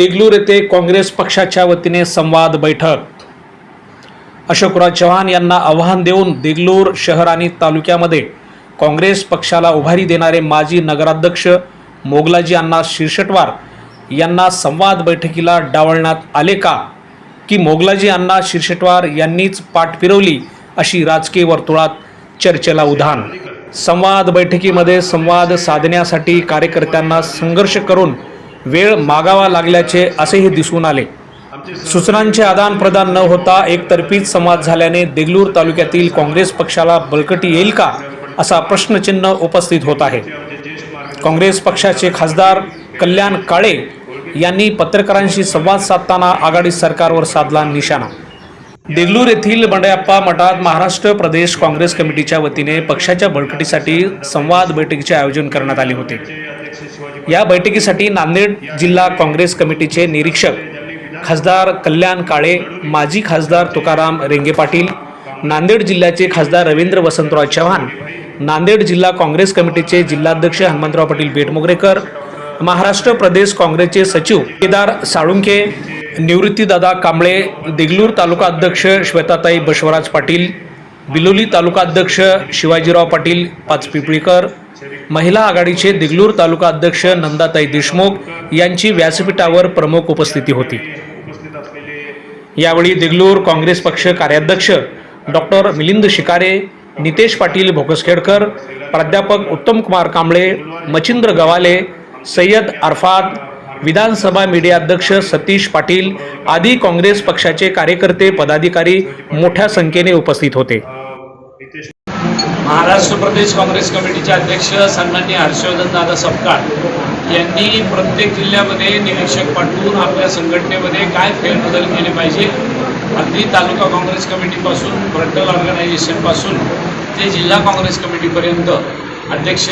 देगलूर येथे काँग्रेस पक्षाच्या वतीने संवाद बैठक. अशोकराव चव्हाण यांना आव्हान देऊन देगलूर शहर आणि तालुक्यामध्ये काँग्रेस पक्षाला उभारी देणारे माजी नगराध्यक्ष मोगलाजी अण्णा शिरशटवार यांना संवाद बैठकीला डावलण्यात आले का? की मोगलाजी अण्णा शिरशटवार यांनीच पाठ फिरवली अशी राजकीय वर्तुळात चर्चेला उधाण? संवाद बैठकीमध्ये संवाद साधण्यासाठी कार्यकर्त्यांना संघर्ष करून वेळ मागावा लागल्याचे असेही दिसून आले. सूचनांचे आदान प्रदान न होता एकतर्फीच संवाद झाल्याने देगलूर तालुक्यातील काँग्रेस पक्षाला बळकटी येईल का असा प्रश्नचिन्ह उपस्थित होत आहे. काँग्रेस पक्षाचे खासदार कल्याण काळे यांनी पत्रकारांशी संवाद साधताना आघाडी सरकारवर साधला निशाणा. देगलूर येथील बंडयाप्पा मठात महाराष्ट्र प्रदेश काँग्रेस कमिटीच्या वतीने पक्षाच्या बळकटीसाठी संवाद बैठकीचे आयोजन करण्यात आले होते. या बैठकीसाठी नांदेड जिल्हा काँग्रेस कमिटीचे निरीक्षक खासदार कल्याण काळे माजी खासदार तुकाराम रेंगे पाटील नांदेड जिल्ह्याचे खासदार रवींद्र वसंतराव चव्हाण नांदेड जिल्हा काँग्रेस कमिटीचे जिल्हाध्यक्ष हनुमंतराव पाटील बेटमोगरेकर महाराष्ट्र प्रदेश काँग्रेसचे सचिव केदार साळुंके निवृत्तीदादा कांबळे देगलूर तालुका अध्यक्ष श्वेताताई बसवराज पाटील बिलोली तालुका अध्यक्ष शिवाजीराव पाटील पाचपिपळीकर महिला आघाडीचे दिगलूर तालुका अध्यक्ष नंदाताई देशमुख यांची व्यासपीठावर प्रमुख उपस्थिती होती. यावेळी दिगलूर काँग्रेस पक्ष कार्याध्यक्ष डॉक्टर मिलिंद शिकारे नितेश पाटील भोकसखेडकर प्राध्यापक उत्तमकुमार कांबळे मचिंद्र गवाले सय्यद अरफात विधानसभा मीडिया अध्यक्ष सतीश पाटील आदी काँग्रेस पक्षाचे कार्यकर्ते पदाधिकारी मोठ्या संख्येने उपस्थित होते. महाराष्ट्र प्रदेश काँग्रेस कमिटीचे अध्यक्ष सन्मान्य हर्षवर्धन दादा सपकाळ यांनी प्रत्येक जिल्ह्यामध्ये निरीक्षक पाठवून आपल्या संघटनेमध्ये काय फेरबदल केले पाहिजे अगदी तालुका काँग्रेस कमिटीपासून फ्रंटल ऑर्गनायझेशनपासून ते जिल्हा काँग्रेस कमिटीपर्यंत अध्यक्ष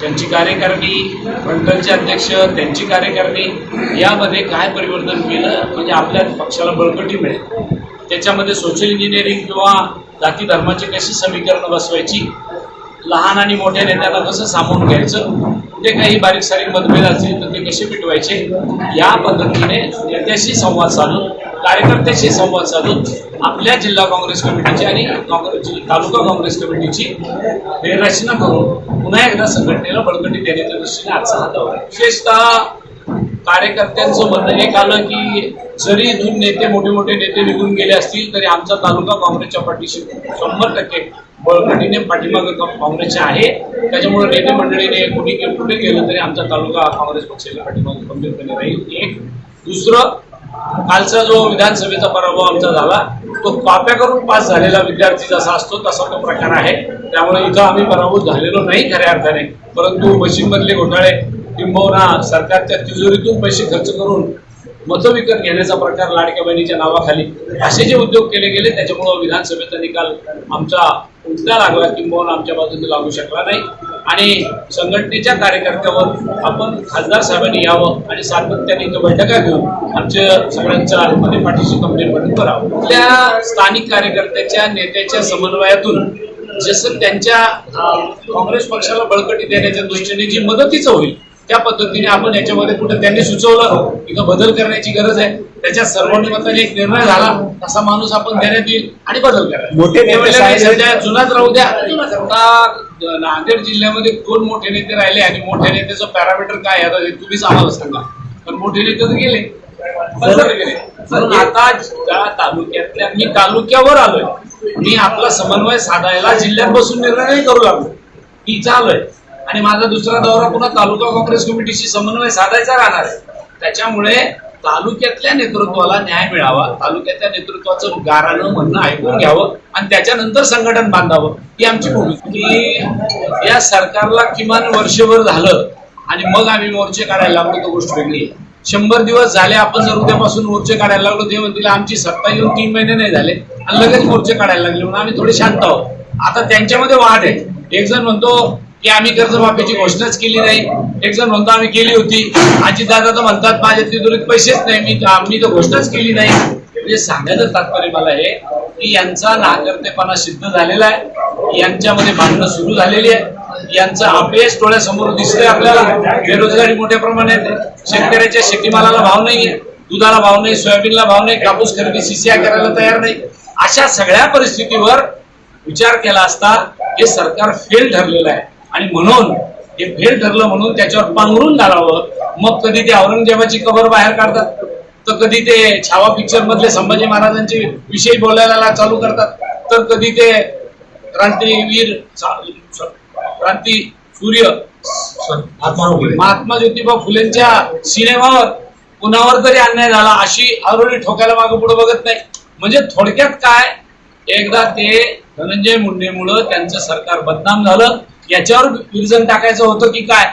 त्यांची कार्यकारिणी फ्रंटलचे अध्यक्ष त्यांची कार्यकारिणी यामध्ये काय परिवर्तन केलं म्हणजे आपल्या पक्षाला बळकटी मिळेल. त्याच्यामध्ये सोशल इंजिनिअरिंग किंवा जाती धर्माची कशी समीकरणं बसवायची? लहान आणि मोठ्या नेत्यांना कसं सामावून घ्यायचं? जे काही बारीक सारीक मतभेद असतील तर ते कसे मिटवायचे? या पद्धतीने नेत्याशी संवाद साधून कार्यकर्त्याशी संवाद साधून आपल्या जिल्हा काँग्रेस कमिटीची आणि तालुका काँग्रेस कमिटीची फेररचना करून पुन्हा एकदा संघटनेला बळकटी देण्याच्या दृष्टीने आजचा हा दौरा विशेषतः कार्यकर्त्यांचं म्हणणं एक आलं की जरी इथून नेते मोठे मोठे नेते निघून गेले असतील तरी आमचा तालुका काँग्रेसच्या पाठीशी शंभर टक्के बळकटीने पाठीमागं का- काँग्रेसचे आहे. त्याच्यामुळे नेते मंडळीने कुठे कुठे गेलं तरी आमचा तालुका काँग्रेस पक्षाच्या पाठीमागे गंभीरपणे राहील. एक. दुसरं कालचा जो विधानसभेचा पराभव आमचा झाला तो कॉप्या करून पास झालेला विद्यार्थी जसा असतो तसा तो प्रकार आहे. त्यामुळे इथं आम्ही पराभूत झालेलो नाही खऱ्या अर्थाने. परंतु मशीनमधले घोटाळे किंबहुना सरकारच्या तिजोरीतून पैसे खर्च करून मतं विकत घेण्याचा प्रकार लाडक्या बहिणीच्या नावाखाली असे जे उद्योग केले गेले त्याच्यामुळं विधानसभेचा निकाल आमचा उलटा लागला किंबहुना आमच्या बाजूने लागू शकला नाही. आणि संघटनेच्या कार्यकर्त्यावर आपण खासदार साहेबांनी यावं आणि सातत्याने इथं बैठका घेऊन आमच्या सगळ्यांच्या मध्ये पाठीशी कंप्लेंट करावं आपल्या स्थानिक कार्यकर्त्याच्या नेत्याच्या समन्वयातून जसं त्यांच्या काँग्रेस पक्षाला बळकटी देण्याच्या दृष्टीने जी मदतीचं होईल त्या पद्धतीने आपण याच्यामध्ये कुठं त्यांनी सुचवलं इथं बदल करण्याची गरज आहे. त्याच्या सर्वानुमताने एक निर्णय झाला तसा माणूस आपण देण्यात येईल आणि बदल साहेब- सध्या जुनाच राहू द्या. आता नांदेड जिल्ह्यामध्ये कोण मोठे नेते राहिले आणि मोठ्या नेत्याचं पॅरामीटर काय आता तुम्हीच आम्हाला सांगा. पण मोठे नेते तर गेले. म्हणून आता ज्या तालुक्यातल्या मी तालुक्यावर आलोय. मी आपला समन्वय साधायला जिल्ह्यात बसून निर्णय नाही करू लागलो. मी चाललोय आणि माझा दुसरा दौरा पुन्हा तालुका काँग्रेस कमिटीशी समन्वय साधायचा राहणार आहे. त्याच्यामुळे तालुक्यातल्या नेतृत्वाला न्याय मिळावा तालुक्यातल्या नेतृत्वाचं गाराणं म्हणणं ऐकून घ्यावं आणि त्याच्यानंतर संघटन बांधावं ही आमची भूमिका. की या सरकारला किमान वर्षभर झालं आणि मग आम्ही मोर्चे काढायला लागलो तो गोष्ट वेगळी आहे. शंभर दिवस झाले आपण जर उद्यापासून मोर्चे काढायला लागलो ते म्हणतील आमची सत्ता येऊन तीन महिने नाही झाले. आणि लगेच मोर्चे काढायला लागले म्हणून आम्ही थोडे शांत आहोत. आता त्यांच्यामध्ये वाद आहे. एक जण म्हणतो की आम्ही कर्जमाफीची घोषणाच केली नाही. एक जण म्हणतो आम्ही केली होती. आजी दादा तर म्हणतात माझ्या तिजोरीत पैसेच नाही. मी आम्ही तर घोषणाच केली नाही. म्हणजे सांगायचं तात्पर्य मला हे की यांचा नागरतेपणा सिद्ध झालेला आहे. यांच्यामध्ये भांडणं सुरू झालेली आहे. यांचं अपयश डोळ्यासमोर दिसतंय आपल्याला. बेरोजगारी मोठ्या प्रमाणात शेतकऱ्याच्या शेतीमालाला भाव नाहीये. दुधाला भाव नाही सोयाबीनला भाव नाही कापूस खरेदी सीसीआय करायला तयार नाही. अशा सगळ्या परिस्थितीवर विचार केला असता हे सरकार फेल ठरलेलं आहे. आणि म्हणून हे फेल ठरलं म्हणून त्याच्यावर पांघरून घालावं. मग कधी ते औरंगजेबाची कबर बाहेर काढतात तर कधी ते छावा पिक्चर मधले संभाजी महाराजांचे विषय बोलायला चालू करतात तर कधी ते क्रांतीवीर क्रांती सूर्य महात्मा ज्योतिबा फुलेंच्या सिनेमावर कुणावर तरी अन्याय झाला अशी आरोळी ठोकायला मागे पुढे बघत नाही. म्हणजे थोडक्यात काय? एकदा ते धनंजय मुंडेमुळं त्यांचं सरकार बदनाम झालं याच्यावर विरजन टाकायचं होतं की काय?